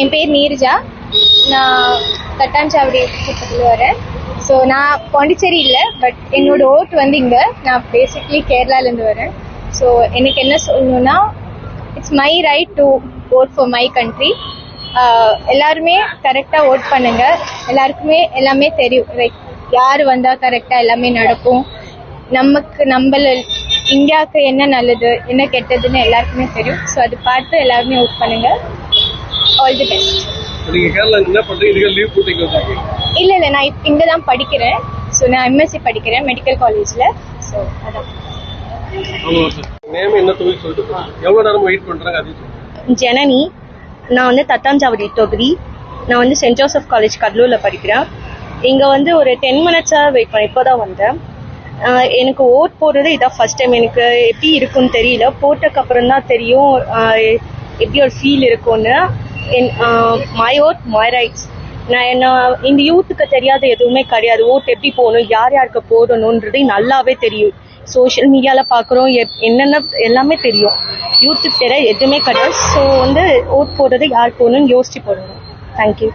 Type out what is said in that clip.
என் பேர் நீர்ஜா. நான் தட்டாஞ்சாவடி பக்கத்தில் வரேன். ஸோ நான் பாண்டிச்சேரி இல்லை பட் என்னோட ஓட் வந்து இங்கே. நான் பேசிக்லி கேரளாலேருந்து வரேன். ஸோ எனக்கு என்ன சொல்லணும்னா it's my right to vote for my country எல்லாருமே கரெக்டாக ஓட் பண்ணுங்க. எல்லாருக்குமே எல்லாமே தெரியும். லைக் யார் வந்தால் கரெக்டாக எல்லாமே நடக்கும். நமக்கு நம்மள இந்தியாவுக்கு என்ன நல்லது என்ன கெட்டதுன்னு எல்லாருக்குமே தெரியும். ஸோ அது பார்த்து எல்லாருமே ஓட் பண்ணுங்க. ஆல் தி பெஸ்ட் நீங்க கேரளா என்ன பண்றீங்க? இதுக்கு லீவ் போட்டீங்க இல்லை இல்லை நான் இங்கே தான் படிக்கிறேன். ஸோ நான் எம்எஸ்சி படிக்கிறேன் மெடிக்கல் காலேஜில் ஸோ அதான். நேம் என்ன தொழில் சொல்லிட்டு. எவ்வளவு நேரம் வெயிட் பண்றாங்க? சொல்லுங்க. ஜனனி நான் வந்து தத்தாஞ்சாவடி தொகுதி. நான் வந்து சென்ட் ஜோசப் காலேஜ் கடலூரில் படிக்கிறேன். இங்கே வந்து ஒரு டென் மினிட்ஸாக வெயிட் பண்ணேன் இப்போ தான் வந்தேன். எனக்கு ஓட் போடுறது இதான் ஃபர்ஸ்ட் டைம் எனக்கு எப்படி இருக்கும்னு தெரியல. போட்டதுக்கு அப்புறம் தான் தெரியும் எப்படி ஒரு ஃபீல் இருக்கும்னு. என் மை ஓட் மை ரைட்ஸ் நான் என்ன இந்த யூத்துக்கு தெரியாத எதுவுமே கிடையாது. ஓட் எப்படி போகணும் யார் யாருக்கு போடணுன்றது நல்லாவே தெரியும். சோஷியல் மீடியாவில் பார்க்குறோம் எப் என்னென்ன எல்லாமே தெரியும். யூத்துக்கு தெரிய எதுவுமே கிடையாது. ஸோ வந்து ஓட் போடுறது யார் போகணும்னு யோசிச்சு போடணும் தேங்க்யூ